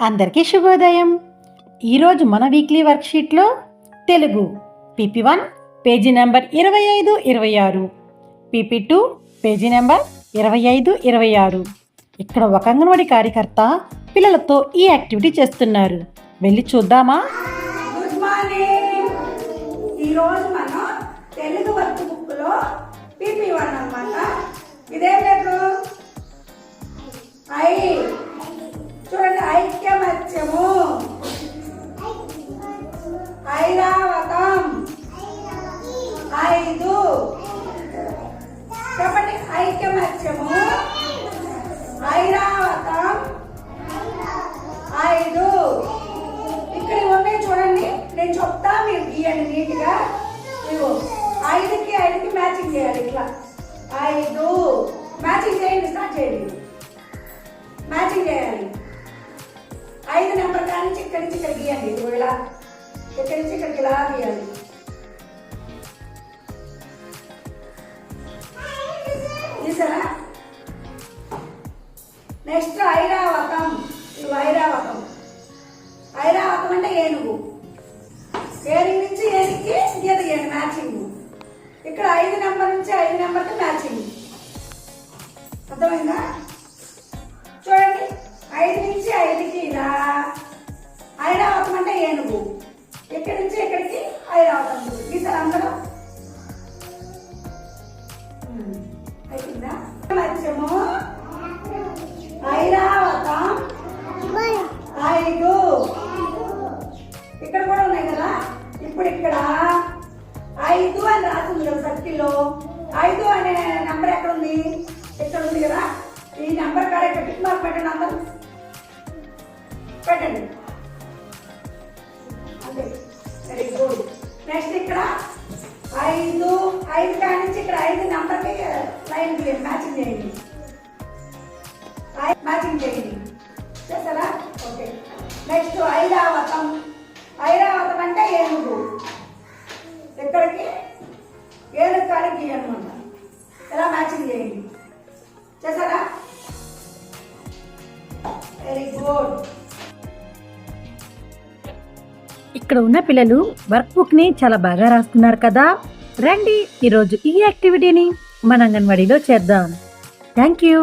అందరికీ శుభోదయం. ఈరోజు మన weekly వర్క్షీట్లో Telugu PP one page number ఇరవై ఐదు ఇరవై ఆరు. పీపీ టూ పేజీ నెంబర్ ఇరవై ఐదు ఇరవై ఆరు. ఇక్కడ ఒక అంగన్వాడీ కార్యకర్త పిల్లలతో ఈ యాక్టివిటీ చేస్తున్నారు. వెళ్ళి చూద్దామా? గుడ్ మార్నింగ్ ఈరోజు మనం తెలుగు వర్క్ బుక్లో పీపీ వన్ అనమాట ఐక్యమత్యము ఐరావతం. ఐదు. చెప్పండి ఐక్యమత్యము. ఐరావతం. ఐదు. ఇక్కడ ఉన్నాయి చూడండి నేను చెప్తా మీరు గీయండి నీట్గా. ఇవ్వు ఐదుకి ఐదుకి మ్యాచింగ్ చేయాలి ఇట్లా. ఐదు. మ్యాచింగ్ చేయండి స్టార్ట్ చేయండి. నుంచి ఇక్కడి నుంచి ఇక్కడ గీయండి ఇదిగో ఇలా ఇక్కడి నుంచి ఇక్కడికి ఇలా గీయాలి గీసారా నెక్స్ట్ ఐరావతం. ఇది ఐరావతం. ఐరావతం అంటే ఏనుగు ఏనుగు నుంచి ఏనుగుకి గీత గీయండి మ్యాచింగ్ ఇక్కడ ఐదు నెంబర్ నుంచి ఐదు నెంబర్కి మ్యాచింగ్ అర్థమైందా? ఏనుగు ఇక్కడి నుంచి ఇక్కడికి ఐరావతం గీసారు అందరూ? ఉమ్, అయిపోయిందా? మధ్యము? ఐరావతం ఐదు. ఇక్కడ కూడా ఉన్నాయి కదా? ఇప్పుడు ఇక్కడ ఐదు అని రాసింది కదా సర్కిల్లో. ఐదు అనే నెంబర్ ఎక్కడ ఉంది? ఇక్కడ ఉంది కదా? ఈ నెంబర్ కాడ ఇక్కడ టిక్ మార్క్ పెట్టండి అందరూ. పెట్టండి. అంతే వెరీ గుడ్ నెక్స్ట్ ఇక్కడ ఐదు ఐదు కాడి నుంచి ఇక్కడ ఐదు నెంబర్కి లైన్ మ్యాచింగ్ చేయండి మ్యాచింగ్ చేయండి చేస్తారా ఓకే నెక్స్ట్ ఐరావతం ఐరావతం అంటే ఏనుగు ఎక్కడికి ఏనుగు కాడికి అనమాట ఇలా మ్యాచింగ్ చేయండి చేస్తారా వెరీ గుడ్ ఇక్కడ ఉన్న పిల్లలు వర్క్ బుక్ని చాలా బాగా రాస్తున్నారు కదా. రండి ఈరోజు ఈ యాక్టివిటీని మన అంగన్వాడీలో చేద్దాం. Thank you